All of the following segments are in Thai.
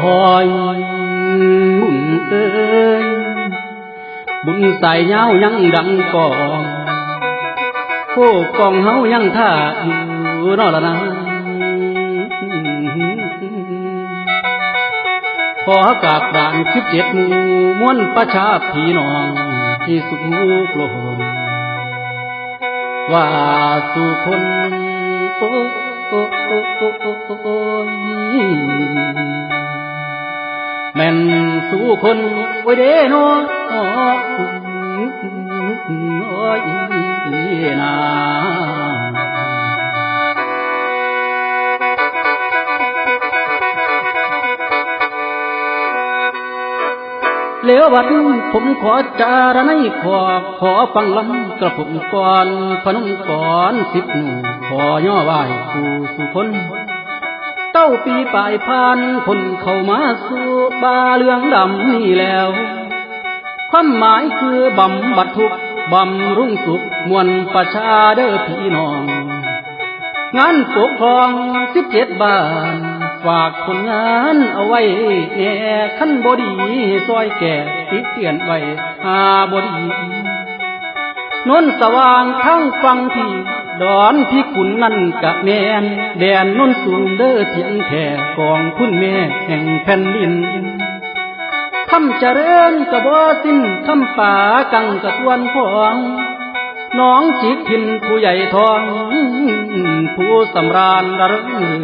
อยบุญเอ้ยบุญใส่เงาย่างดังก่องโคกองเฮาย่างท่าอยู่นอละนะขอกาาด่านคิอเจ็ดมู่ม้วนประชาผีนอง ที่สุขลูกโลงว่าสุคนโอ้โอ้โอ้โอ้โอ้ แม่นสู่คนโอ้ยเด้นาะโอ้ยนาเหลวบัดผมขอจารณัยขอขอฟังลำกระผมก่อนพนมก่อนสิบหนูขอย่อไหวผู้สุคน เต้าปีปลายพานคนเข้ามาสู่บาเรืองดำนี่แล้ว ความหมายคือบำบัดทุกบำรุ่งสุขมวลประชาเด้อพี่น้อง งานปกครองสิบเจ็ดบ้าน ฝากคนงานเอาไว้แน่ขั้นบดีซอยแก่ติดเตียนไว้หาบดีนนสว่างทั้งฟังที่ ดอนพี่ขุนนั่นกะแมนแดนนนสูงเด้อเทียงแค่กองคุณแม่แห่งแผ่นดินคำเจริญกะบ่สิ้นคำป่ากังกะทวนพองน้องจิกพินผู้ใหญ่ทอง ผู้สำราญระเริง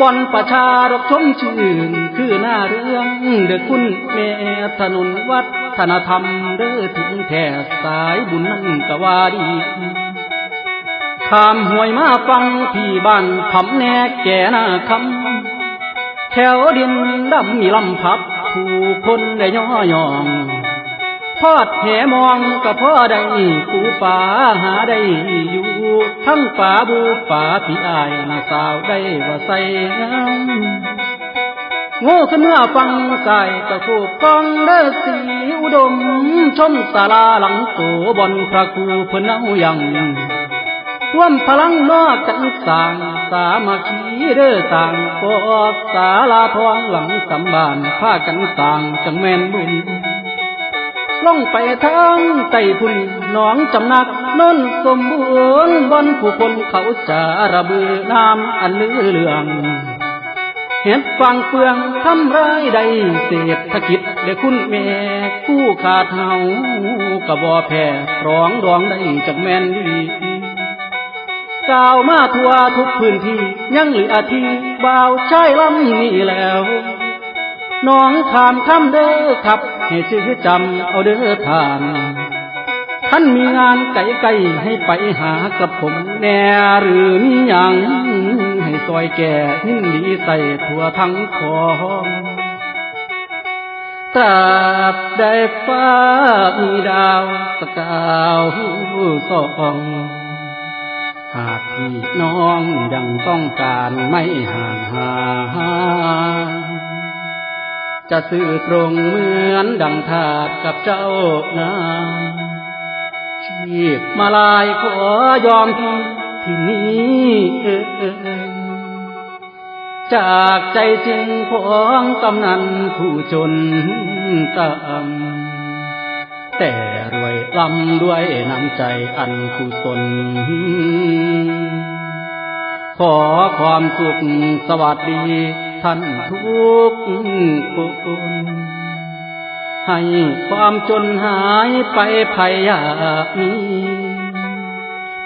บอนประชารกชมชื่นคือหน้าเรื่องเด็กคุณแม่ถนนวัฒนธรรมเด้อทิ้งแท่สายบุญนั่นกะว่าดี ขามห้วยมาฟังที่บ้านผำแน่แก่หน้าคำแถวดินดำมีลำพับผู้คนได้ย่อยองพอดแหมองก็พ่อได้ปูป่าหาได้อยู่ ทั้งป่าบูป่าพี่อายนาสาวได้ว่าใส่งามโง่ขึ้นเมื่อฟังใส่กระโคกกองเด้อสีอุดม ชมศาลาหลังโตบอนพระครูเพิ่นเอายัง ร่วมพลังนอกกันสางสามัคคีเด้อต่างกอกศาลาทองหลังสำบานพากันสางจังแม่นบุญล่องไปทางใต้พุ่นหนองจำนักนนสมบูรณ์บนผู้คนเขาจะระเบือน้ำอันลือเลืองเห็ดฟังเฟืองทำไรายได้เศรษฐกิจเด้คุณแม่กู้ขาดเฮากระบ่แพ้ร้องร้องได้จากแม่นดี กล่าวมาทั่วทุกพื้นที่ยังเหลือที่บ่าวชายลำนี่แล้วน้องขามคำเด้อขับให้ชื่อจำเอาเด้อทานท่านมีงานไก่ไก่ให้ไปหากับผมแน่หรือมีอย่างให้ซอยแก่หินดีใส่ทั่วทั้งของตราบได้ฟ้ามีดาวสกาวสอง หากพี่น้องยังต้องการไม่ห่างหา จะสื่อตรงเหมือนดังทาสกับเจ้านาชีพมาลายขอยอมพี่ที่นี้เอ่ยจากใจจริงของกำนันผู้จนต่ำแต่รวย ลำด้วยน้ำใจอันกุศล ขอความสุขสวัสดีท่านทุกคนให้ความจนหายไปภัยยามี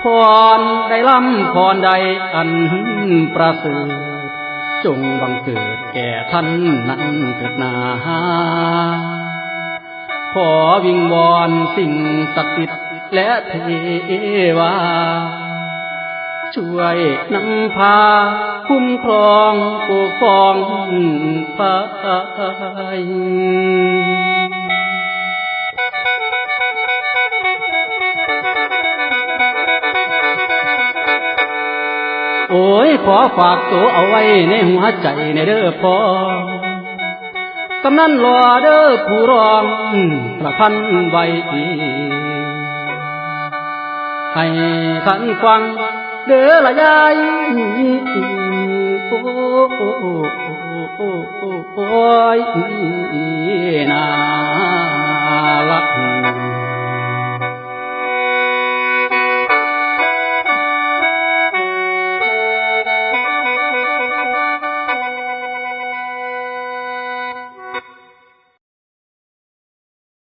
พรได้ล้ำพรใดอันประเสริฐจงบังเกิดแก่ท่านนั้นเถิดนา ขอวิงวอนสิ่งศักดิ์สิทธิ์และเทวา ช่วยนำพา คุ้มครองปกป้องไปโอ้ย ขอฝากตัวเอาไว้ในหัวใจในเด้อพ่อ กำนันหล่อเด้อผู้รองประพันไว้ดีให้ท่านฟังเด้อละยายโอ้ยนาลัก